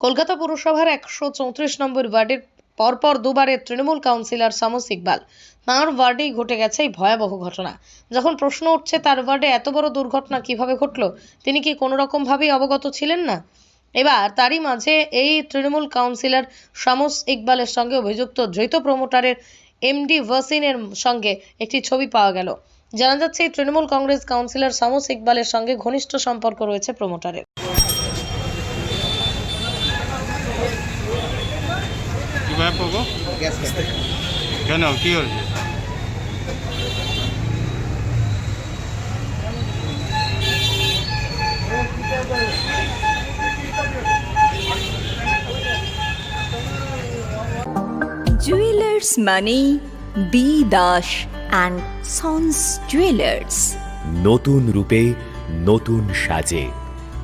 কলকাতা পুরসভার একশো চৌত্রিশ নম্বর ওয়ার্ডের পরপর দুবারের তৃণমূল কাউন্সিলর শামস ইকবাল তাঁর ওয়ার্ডেই ঘটে গেছে এই ভয়াবহ ঘটনা। যখন প্রশ্ন উঠছে, তার ওয়ার্ডে এত বড় দুর্ঘটনা কীভাবে ঘটলো, তিনি কি কোনো রকমভাবেই অবগত ছিলেন না? এবার তারই মাঝে এই তৃণমূল কাউন্সিলর শামস ইকবালের সঙ্গে অভিযুক্ত দ্বৈত প্রমোটারের এমডি ওয়াসিনের সঙ্গে একটি ছবি পাওয়া গেল। জানা যাচ্ছে তৃণমূল কংগ্রেস কাউন্সিলর শামস ইকবালের সঙ্গে ঘনিষ্ঠ সম্পর্ক রয়েছে প্রমোটারের। কি ব্যাপার গো কেন? কি হয়েছে? জুয়েলার্স মানে B Das and sons jewellers নতুন রূপে নতুন সাজে।